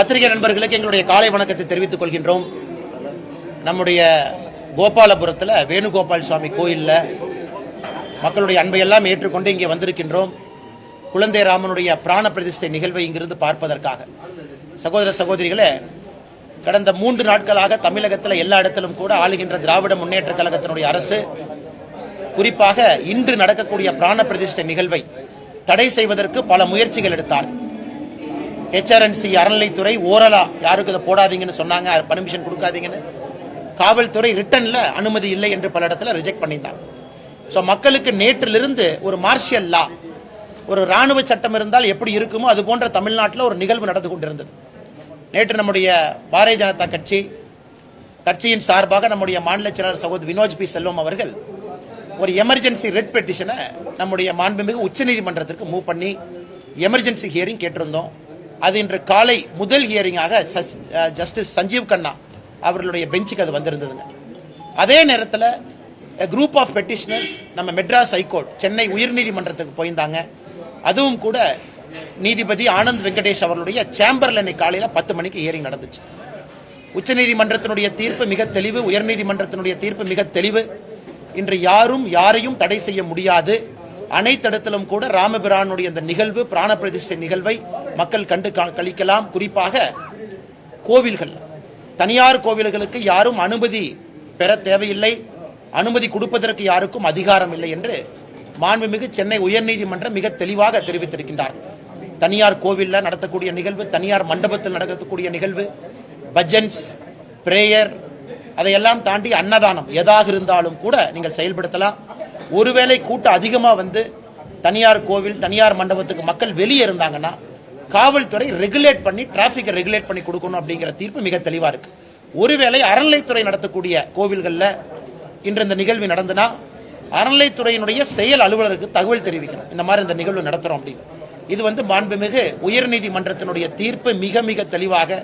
பத்திரிகை நண்பர்களுக்கு எங்களுடைய காலை வணக்கத்தை தெரிவித்துக் கொள்கின்றோம். நம்முடைய கோபாலபுரத்தில் வேணுகோபால் சுவாமி கோயிலில் மக்களுடைய அன்பையெல்லாம் ஏற்றுக்கொண்டு இங்கே வந்திருக்கின்றோம். குழந்தை ராமனுடைய பிராண பிரதிஷ்டை நிகழ்வை இங்கிருந்து பார்ப்பதற்காக. சகோதர சகோதரிகளே கடந்த மூன்று நாட்களாக தமிழகத்தில் எல்லா இடத்திலும் கூட ஆளுகின்ற திராவிட முன்னேற்ற கழகத்தினுடைய அரசு குறிப்பாக இன்று நடக்கக்கூடிய பிராண பிரதிஷ்டை நிகழ்வை தடை செய்வதற்கு பல முயற்சிகள் எடுத்தார் ஹெச்ஆர்என்சி அறநிலைத்துறை ஓரலா. யாருக்கு இதை போடாதீங்கன்னு சொன்னாங்க. பர்மிஷன் கொடுக்காதீங்கன்னு. காவல்துறை ரிட்டன்ல அனுமதி இல்லை என்று பல இடத்துல ரிஜெக்ட் பண்ணியிருந்தாங்க ஸோ மக்களுக்கு நேற்றிலிருந்து ஒரு மார்ஷியல் லா ஒரு ராணுவ சட்டம் இருந்தால் எப்படி இருக்குமோ அது போன்ற தமிழ்நாட்டில் ஒரு நிகழ்வு நடந்து கொண்டிருந்தது. நேற்று நம்முடைய பாரதிய ஜனதா கட்சி கட்சியின் சார்பாக நம்முடைய மாநில செயலாளர் சகோதரி வினோஜ் பி. செல்வம் அவர்கள் ஒரு எமர்ஜென்சி ரெட் பெட்டிஷனை நம்முடைய மாண்புமிகு உச்சநீதிமன்றத்திற்கு மூவ் பண்ணி எமர்ஜென்சி ஹியரிங் கேட்டிருந்தோம். அது இன்று காலை முதல் ஹியரிங்காக ஜஸ்டிஸ் சஞ்சீவ் கண்ணா அவர்களுடைய பெஞ்சுக்கு அது வந்திருந்ததுங்க. அதே நேரத்தில் குரூப் ஆஃப் பெட்டிஷனர்ஸ் நம்ம மெட்ராஸ் ஹைகோர்ட் சென்னை உயர்நீதிமன்றத்துக்கு போயிருந்தாங்க. அதுவும் கூட நீதிபதி ஆனந்த் வெங்கடேஷ் அவர்களுடைய சேம்பரில் இன்னைக்கு காலையில் பத்து மணிக்கு ஹியரிங் நடந்துச்சு. உச்சநீதிமன்றத்தினுடைய தீர்ப்பு மிக தெளிவு உயர்நீதிமன்றத்தினுடைய தீர்ப்பு மிக தெளிவு. இன்று யாரும் யாரையும் தடை செய்ய முடியாது. அனைத்திடத்திலும் கூட ராமபிரானுடைய இந்த நிகழ்வு பிராண பிரதிஷ்டை நிகழ்வை மக்கள் கண்டு கழிக்கலாம். குறிப்பாக கோவில்கள். தனியார் கோவில்களுக்கு யாரும் அனுமதி பெற தேவையில்லை. அனுமதி கொடுப்பதற்கு யாருக்கும் அதிகாரம் இல்லை என்று மாண்புமிகு சென்னை உயர்நீதிமன்றம் மிக தெளிவாக தெரிவித்திருக்கின்றார். தனியார் கோவில்ல நடத்தக்கூடிய நிகழ்வு தனியார் மண்டபத்தில் நடக்கக்கூடிய நிகழ்வு பஜன்ஸ் பிரேயர் அதையெல்லாம் தாண்டி அன்னதானம் எதாக இருந்தாலும் கூட நீங்கள் செயல்படுத்தலாம். ஒருவேளை கூட்டம் அதிகமாக வந்து தனியார் கோவில் தனியார் மண்டபத்துக்கு மக்கள் வெளியே இருந்தாங்கன்னா காவல்துறை ரெகுலேட் பண்ணி டிராஃபிக்கை ரெகுலேட் பண்ணி கொடுக்கணும் அப்படிங்கிற தீர்ப்பு மிக தெளிவாக இருக்கு. ஒருவேளை அறநிலைத்துறை நடத்தக்கூடிய கோவில்களில் இன்று இந்த நிகழ்வு நடந்தனா அறநிலைத்துறையினுடைய செயல் அலுவலருக்கு தகவல் தெரிவிக்கணும். இந்த மாதிரி இந்த நிகழ்வு நடத்துகிறோம் அப்படின்னு. இது வந்து மாண்புமிகு உயர்நீதிமன்றத்தினுடைய தீர்ப்பு மிக மிக தெளிவாக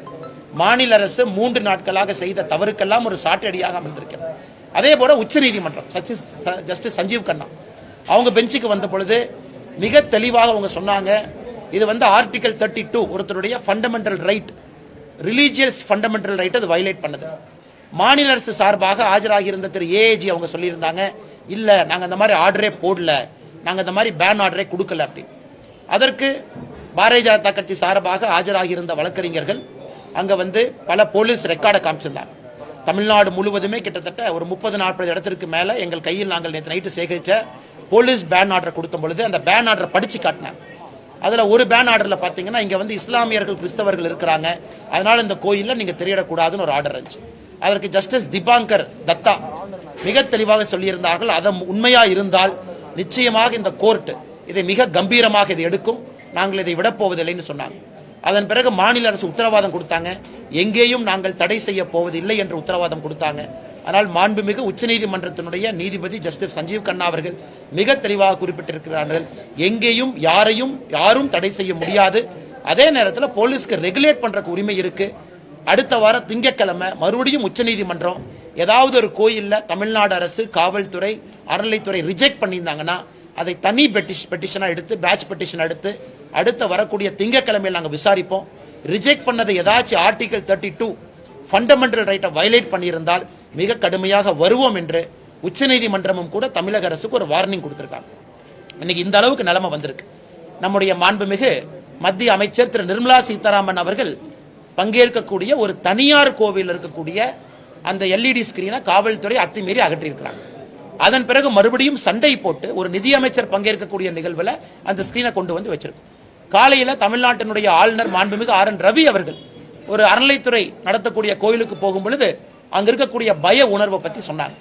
மாநில அரசு மூன்று நாட்களாக செய்த தவறுக்கெல்லாம் ஒரு சாட்டடியாக அமர்ந்திருக்கிறது அதே போல உச்சநீதிமன்றம் சச்சிஸ் ஜஸ்டிஸ் சஞ்சீவ் கண்ணா. அவங்க பெஞ்சுக்கு வந்த பொழுது மிக தெளிவாக அவங்க சொன்னாங்க இது வந்து ஆர்டிகல் தேர்ட்டி டூ ஒருத்தருடைய fundamental right religious fundamental right அது வயலேட் பண்ணுது. மாநில அரசு சார்பாக ஆஜராகியிருந்த திரு ஏஏஜி அவங்க சொல்லியிருந்தாங்க இல்லை நாங்கள் அந்த மாதிரி ஆர்டரே போடல நாங்கள் அந்த மாதிரி பேன் ஆர்டரே கொடுக்கல அப்படின்னு. அதற்கு பாரதிய ஜனதா கட்சி சார்பாக ஆஜராகியிருந்த வழக்கறிஞர்கள் அங்கே வந்து பல போலீஸ் ரெக்கார்டை காமிச்சிருந்தாங்க. தமிழ்நாடு முழுவதுமே கிட்டத்தட்ட ஒரு முப்பது நாற்பது இடத்திற்கு மேலே எங்கள் கையில் நாங்கள் நேற்று நைட்டு சேகரிச்ச போலீஸ் பேன் ஆர்டர் கொடுத்த பொழுது அந்த பேன் ஆர்டரை படித்து காட்டினாங்க. அதில் ஒரு பேன் ஆர்டரில் பார்த்தீங்கன்னா இங்கே வந்து இஸ்லாமியர்கள் கிறிஸ்தவர்கள் இருக்கிறாங்க. அதனால் இந்த கோயிலில் நீங்கள் திரையிடக்கூடாதுன்னு ஒரு ஆர்டர் இருந்துச்சு. அதற்கு ஜஸ்டிஸ் திபாங்கர் தத்தா மிக தெளிவாக சொல்லியிருந்தார்கள். அதை உண்மையாக இருந்தால் நிச்சயமாக இந்த கோர்ட்டு இதை மிக கம்பீரமாக இதை எடுக்கும். நாங்கள் இதை விடப்போவதில்லைன்னு சொன்னாங்க. அதன் பிறகு மாநில அரசு உத்தரவாதம் கொடுத்தாங்க. எங்கேயும் நாங்கள் தடை செய்ய போவதில்லை என்று உத்தரவாதம் கொடுத்தாங்க. ஆனால் மாண்புமிகு உச்சநீதிமன்றத்தினுடைய நீதிபதி ஜஸ்டிஸ் சஞ்சீவ் கண்ணா அவர்கள் மிக தெளிவாக குறிப்பிட்டிருக்கிறார்கள். எங்கேயும் யாரையும் யாரும் தடை செய்ய முடியாது. அதே நேரத்தில் போலீஸ்க்கு ரெகுலேட் பண்ணுறக்கு உரிமை இருக்கு. அடுத்த வாரம் திங்கட்கிழமை மறுபடியும் உச்சநீதிமன்றம் ஏதாவது ஒரு கோயிலில் தமிழ்நாடு அரசு காவல்துறை அறநிலைத்துறை ரிஜெக்ட் பண்ணியிருந்தாங்கன்னா அதை தனி பெட்டிஷ் பெட்டிஷனாக எடுத்து பேட்ச் பெட்டிஷன் எடுத்து அடுத்த வரக்கூடிய திங்கக்கிழமையில் நாங்கள் விசாரிப்போம். ரிஜெக்ட் பண்ணதை ஏதாச்சும் ஆர்டிகல் தேர்ட்டி டூ ஃபண்டமெண்டல் ரைட்டை வயலேட் பண்ணியிருந்தால் மிக கடுமையாக வருவோம் என்று உச்சநீதிமன்றமும் கூட தமிழக அரசுக்கு ஒரு வார்னிங் கொடுத்துருக்காங்க. இன்னைக்கு இந்த அளவுக்கு நிலைமை வந்திருக்கு. நம்முடைய மாண்புமிகு மத்திய அமைச்சர் திரு நிர்மலா சீதாராமன் அவர்கள் பங்கேற்கக்கூடிய ஒரு தனியார் கோவில் இருக்கக்கூடிய அந்த எல்இடி ஸ்கிரீனை காவல்துறை அத்துமீறி அகற்றியிருக்கிறாங்க. அதன் பிறகு மறுபடியும் சண்டை போட்டு ஒரு நிதியமைச்சர் பங்கேற்கக்கூடிய நிகழ்வில் அந்த ஸ்கிரீனை கொண்டு வந்து வச்சிருக்கோம். காலையில் தமிழ்நாட்டினுடைய ஆளுநர் மாண்புமிகு ஆர் என் ரவி அவர்கள் ஒரு அறநிலைத்துறை நடத்தக்கூடிய கோயிலுக்கு போகும் பொழுது அங்க இருக்கக்கூடிய பய உணர்வை பத்தி சொன்னாங்க.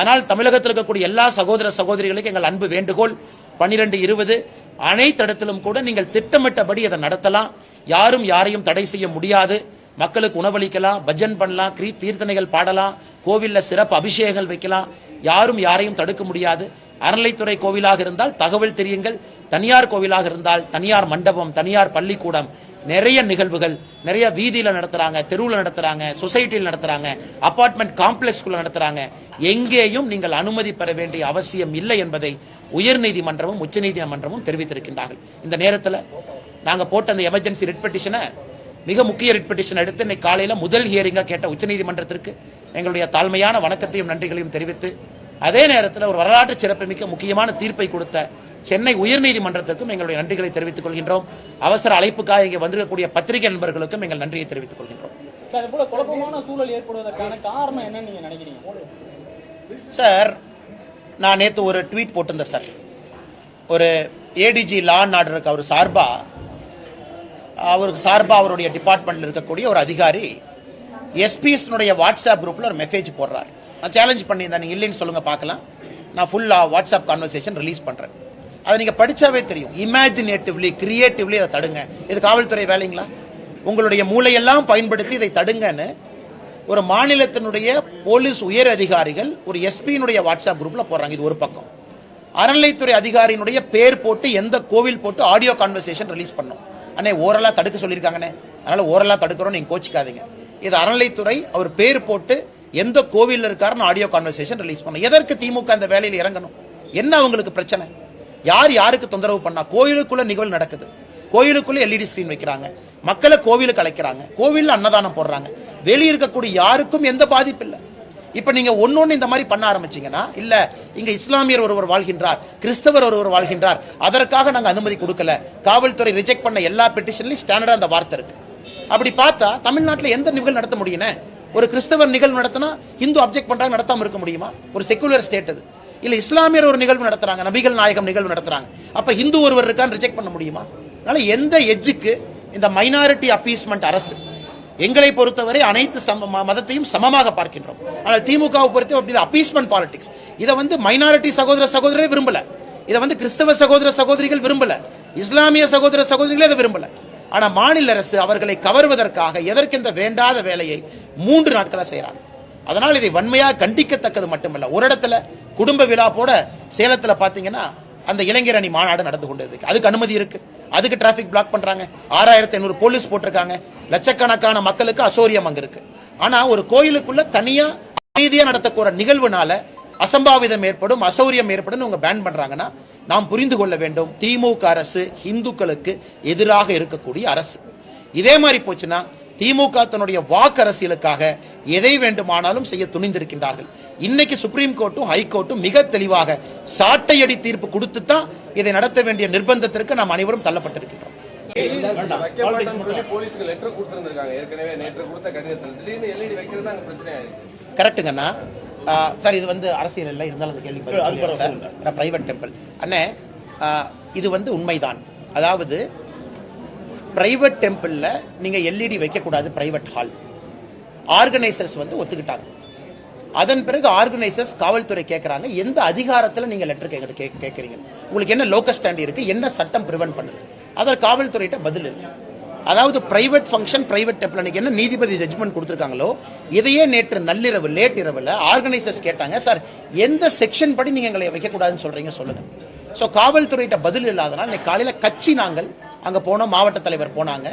ஆனால் தமிழகத்தில் இருக்கக்கூடிய எல்லா சகோதர சகோதரிகளுக்கும் எங்கள் அன்பு வேண்டுகோள் பன்னிரெண்டு இருபது அனைத்து இடத்திலும் கூட நீங்கள் திட்டமிட்டபடி அதை நடத்தலாம். யாரும் யாரையும் தடை செய்ய முடியாது. மக்களுக்கு உணவளிக்கலாம் பஜன் பண்ணலாம் கிரீ தீர்த்தனைகள் பாடலாம் கோவில்ல சிறப்பு அபிஷேகங்கள் வைக்கலாம். யாரும் யாரையும் தடுக்க முடியாது. அறநிலைத்துறை கோவிலாக இருந்தால் தகவல் தெரியுங்கள். தனியார் கோவிலாக இருந்தால் தனியார் மண்டபம் தனியார் பள்ளிக்கூடம் நிறைய நிகழ்வுகள் நிறைய வீதியில நடத்துறாங்க தெருவில் நடத்துறாங்க சொசைட்டியில் நடத்துறாங்க அபார்ட்மெண்ட் காம்ப்ளெக்ஸ்குள்ள நடத்துறாங்க. எங்கேயும் நீங்கள் அனுமதி பெற வேண்டிய அவசியம் இல்லை என்பதை உயர்நீதிமன்றமும் உச்சநீதிமன்றமும் தெரிவித்திருக்கின்றார்கள். இந்த நேரத்தில் நாங்க போட்ட அந்த எமர்ஜென்சி ரிட் பெட்டிஷனை மிக முக்கிய ரிட் பெட்டிஷன் எடுத்து இன்னைக்கு காலையில் முதல் ஹியரிங்காக கேட்ட உச்சநீதிமன்றத்திற்கு எங்களுடைய தாழ்மையான வணக்கத்தையும் நன்றிகளையும் தெரிவித்து அதே நேரத்தில் ஒரு வரலாற்று சிறப்புமிக்க முக்கியமான தீர்ப்பை கொடுத்த சென்னை உயர்நீதிமன்றத்திற்கும் எங்களுடைய நன்றிகளை தெரிவித்துக் கொள்கின்றோம். அவசர அழைப்புக்காக இங்கே வந்திருக்கக்கூடிய பத்திரிகை நண்பர்களுக்கும் எங்கள் நன்றியை தெரிவித்துக் கொள்கின்றோம். சார் நான் நேற்று ஒரு ட்வீட் போட்டிருந்தேன் சார். ஒரு ஏடிஜி லா அண்ட் ஆர்டருக்கு அவர் சார்பா அவருக்கு சார்பா அவருடைய டிபார்ட்மெண்ட்ல இருக்கக்கூடிய ஒரு அதிகாரி எஸ்பிஎஸ்னுடைய வாட்ஸ்அப் குரூப்ல ஒரு மெசேஜ் போடுறார். நான் சேலஞ்ச் பண்ணியிருந்தேன். நீங்க இல்லைன்னு சொல்லுங்க பார்க்கலாம். நான் ஃபுல்லா வாட்ஸ்அப் கான்வர்சேஷன் ரிலீஸ் பண்றேன். அதை நீங்கள் படிச்சாவே தெரியும். இமேஜினேட்டிவ்லி கிரியேட்டிவ்லி அதை தடுங்க. இது காவல்துறை வேலைங்களா? உங்களுடைய மூளையெல்லாம் பயன்படுத்தி இதை தடுங்கன்னு ஒரு மாநிலத்தினுடைய போலீஸ் உயர் அதிகாரிகள் ஒரு எஸ்பியினுடைய வாட்ஸ்அப் குரூப்பில் போடுறாங்க. இது ஒரு பக்கம். அறநிலைத்துறை அதிகாரியினுடைய பேர் போட்டு எந்த கோவில் போட்டு ஆடியோ கான்வர்சேஷன் ரிலீஸ் பண்ணோம். அண்ணே ஓரலாக தடுக்க சொல்லியிருக்காங்கண்ணே. அதனால் ஓரலாக தடுக்கிறோம் நீங்கள் கோச்சிக்காதீங்க. இது அறநிலைத்துறை அவர் பேர் போட்டு எந்த கோவிலில் இருக்காருன்னு ஆடியோ கான்வர்சேஷன் ரிலீஸ் பண்ணோம். எதற்கு திமுக அந்த வேலையில் இறங்கணும்? என்ன அவங்களுக்கு பிரச்சனை? யார் யாருக்கு தொந்தரவு பண்ணா? கோயிலுக்குள்ள நிகழ்வு நடக்குது. கோயிலுக்குள்ள எல்இடி ஸ்கிரீன் வைக்கிறாங்க. மக்களை கோவிலுக்கு அழைக்கிறாங்க. கோவிலில் அன்னதானம் போடுறாங்க. வெளியே இருக்கக்கூடிய யாருக்கும் எந்த பாதிப்பு இல்லை. இப்ப நீங்க ஒன்னொன்னு இந்த மாதிரி பண்ண ஆரம்பிச்சீங்கன்னா இல்ல இங்க இஸ்லாமியர் ஒருவர் வாழ்கின்றார் கிறிஸ்தவர் ஒருவர் வாழ்கின்றார் அதற்காக நாங்க அனுமதி கொடுக்கல. காவல்துறை ரிஜெக்ட் பண்ண எல்லா பெட்டிஷன்லயும் ஸ்டாண்டர்டா அந்த வார்த்தை இருக்கு. அப்படி பார்த்தா தமிழ்நாட்டில் எந்த நிகழ்வு நடத்த முடியும் ஒரு கிறிஸ்தவர் நிகழ்வு நடத்தினா இந்து அப்ஜெக்ட் பண்றாங்க நடத்தாம இருக்க முடியுமா? ஒரு செக்குலர் ஸ்டேட் அது. இல்ல இஸ்லாமியர் ஒரு நிகழ்வு நடத்துறாங்க நபிகள் நாயகம் நிகழ்வு நடத்துறாங்க. அப்ப ஹிந்து ஒருவர் இருக்கான்னு ரிஜெக்ட் பண்ண முடியுமா? அதனால எந்த எஜ்ஜுக்கு இந்த மைனாரிட்டி அப்பீஸ்மெண்ட் அரசு? எங்களை பொறுத்தவரை அனைத்து சம மதத்தையும் சமமாக பார்க்கின்றோம். ஆனால் திமுகவை பொறுத்த அப்படி அப்பீஸ்மெண்ட் பாலிடிக்ஸ் இதை வந்து மைனாரிட்டி சகோதர சகோதரரே விரும்பல. இதை வந்து கிறிஸ்தவ சகோதர சகோதரிகள் விரும்பல. இஸ்லாமிய சகோதர சகோதரிகளே அதை விரும்பல. ஆனா மாநில அரசு அவர்களை கவர்வதற்காக எதற்கெந்த வேண்டாத வேலையை மூன்று நாட்களாக செய்கிறாங்க அதனால் இதை வன்மையாக கண்டிக்கத்தக்கது மட்டுமல்ல. ஒரு இடத்துல குடும்ப விழா போட சேலத்தில் பார்த்தீங்கன்னா அந்த இளைஞர் அணி மாநாடு நடந்து கொண்டு இருக்கு அதுக்கு அனுமதி இருக்கு. அதுக்கு டிராபிக் பிளாக் பண்றாங்க. ஆறாயிரத்தி ஐநூறு போலீஸ் போட்டிருக்காங்க. லட்சக்கணக்கான மக்களுக்கு அசௌரியம் அங்க இருக்கு. ஆனா ஒரு கோயிலுக்குள்ள தனியா அமைதியா நடத்தக்கூட நிகழ்வுனால அசம்பாவிதம் ஏற்படும் அசௌரியம் ஏற்படும் உங்க பேன் பண்றாங்கன்னா நாம் புரிந்து கொள்ள வேண்டும். திமுக அரசு இந்துக்களுக்கு எதிராக இருக்கக்கூடிய அரசு. இதே மாதிரி போச்சுன்னா திமுக தன்னுடைய வாக்கு அரசியலுக்காக எதை வேண்டுமானாலும் செய்ய துணிந்திருக்கின்றார்கள். இன்னைக்கு சுப்ரீம் கோர்ட்டும் ஹைகோர்ட்டும் மிக தெளிவாக சாட்டையடி தீர்ப்பு கொடுத்து தான் இதை நடத்த வேண்டிய நிர்பந்தத்திற்கு நாம் அனைவரும் தள்ளப்பட்டிருக்கின்றோம். கரெக்ட்டுங்கண்ணா ஆ, சார் இது வந்து அரசியல் இல்லை. இருந்தாலும் அந்த கேள்வி பிரைவேட் டெம்பிள் அண்ணே இது வந்து உண்மைதான். அதாவது பிரைவேட் டெம்பிள்ல நீங்க எல்இடி வைக்கக்கூடாது பிரைவேட் ஹால் ஆர்கனைசர்ஸ் வந்து ஒத்துக்கிட்டாங்க. அதன் பிறகு ஆர்கனைசர்ஸ் காவல்துறை கேட்கறாங்க எந்த அதிகாரத்தில் நீங்க லெட்டர் கேட்க கே- கேட்கறீங்க உங்களுக்கு என்ன லோக்கல் ஸ்டாண்ட் இருக்கு? என்ன சட்டம் ப்ரிவென்ட் பண்ணுது அதில் காவல்துறையிட்ட பதில் இல்லை அதாவது பிரைவேட் ஃபங்க்ஷன் பிரைவேட் டெம்பிள் அன்னைக்கு என்ன நீதிபதி ஜட்மெண்ட் கொடுத்துருக்காங்களோ இதையே நேற்று நள்ளிரவு லேட் இரவில் ஆர்கனைசர்ஸ் கேட்டாங்க சார் எந்த செக்ஷன் படி நீங்கள் எங்களை வைக்கக்கூடாதுன்னு சொல்றீங்க சொல்லுங்க. ஸோ காவல்துறையிட்ட பதில் இல்லாதனால இன்னைக்கு காலையில் கட்சி நாங்கள் அங்கே போனோம் மாவட்ட தலைவர் போனாங்க.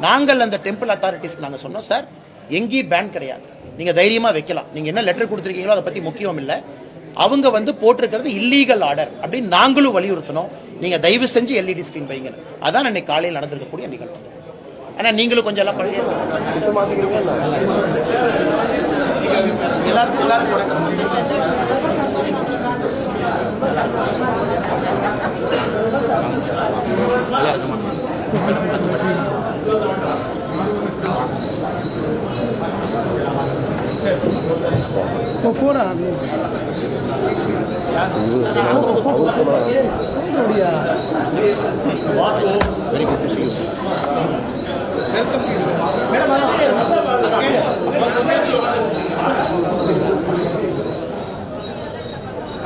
நாங்கள் அந்த டெம்பிள் அத்தாரிட்டிஸ்க்கு நாங்கள் சொன்னோம் சார் எங்கேயும் பேன் கிடையாது. நீங்கள் தைரியமாக வைக்கலாம். நீங்கள் என்ன லெட்டர் கொடுத்துருக்கீங்களோ அதை பற்றி முக்கியம் இல்லை. அவங்க வந்து போட்டிருக்கிறது இல்லீகல் ஆர்டர் அப்படின்னு நாங்களும் வலியுறுத்தணும். நீங்கள் தயவு செஞ்சு எல்இடி ஸ்கிரீன் வைங்க. அதான் அன்னைக்கு காலையில் நடந்திருக்கக்கூடிய நிகழ்வு. ஆனால் நீங்களும் கொஞ்சம் எல்லாம் எல்லாருக்கும் எல்லாருக்கும் வணக்கம்.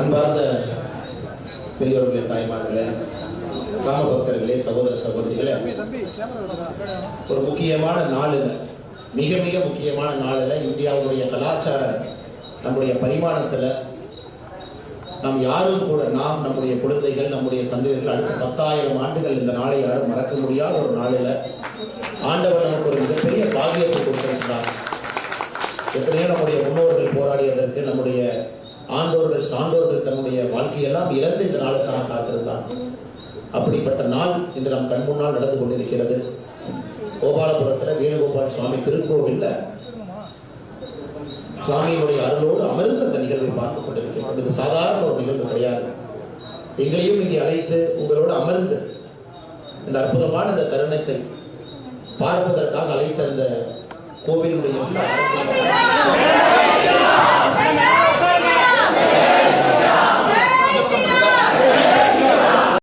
அன்பார்ந்த பெரியோர்களே தாய்மார்களே ராம பக்தர்களே சகோதர சகோதரிகளே ஒரு முக்கியமான நாள் மிக மிக முக்கியமான நாள் இந்தியாவுடைய கலாச்சார நம்முடைய பரிமாணத்துல நாம் யாரும் கூட நாம் நம்முடைய குழந்தைகள் நம்முடைய சந்ததிகள் அடுத்த பத்தாயிரம் ஆண்டுகள் இந்த நாளை யாரும் மறக்க முடியாத ஒரு நாளில ஆண்டவர் நமக்கு ஒரு மிகப்பெரிய பாகியத்தை கொடுத்திருக்கிறார். எத்தனையோ நம்முடைய முன்னோர்கள் போராடியதற்கு நம்முடைய ஆண்டோர்கள் சான்றோர்கள் தன்னுடைய வாழ்க்கையெல்லாம் இழந்து இந்த நாளுக்காக காத்திருந்தார். அப்படிப்பட்ட நாள் இன்று நம் கண் முன்னால் நடந்து கொண்டிருக்கிறது. கோபாலபுரத்தில் வேணுகோபால் சுவாமி திருக்கோவில்ல சுவாமியினுடைய அருளோடு அமர்ந்து அந்த நிகழ்வை பார்த்துக் கொண்டிருக்கிறோம் இது சாதாரண ஒரு நிகழ்வு கிடையாது. எங்களையும் இங்கே அழைத்து உங்களோடு அமர்ந்து இந்த அற்புதமான இந்த தருணத்தை பார்ப்பதற்காக அழைத்த அந்த கோவிலுடைய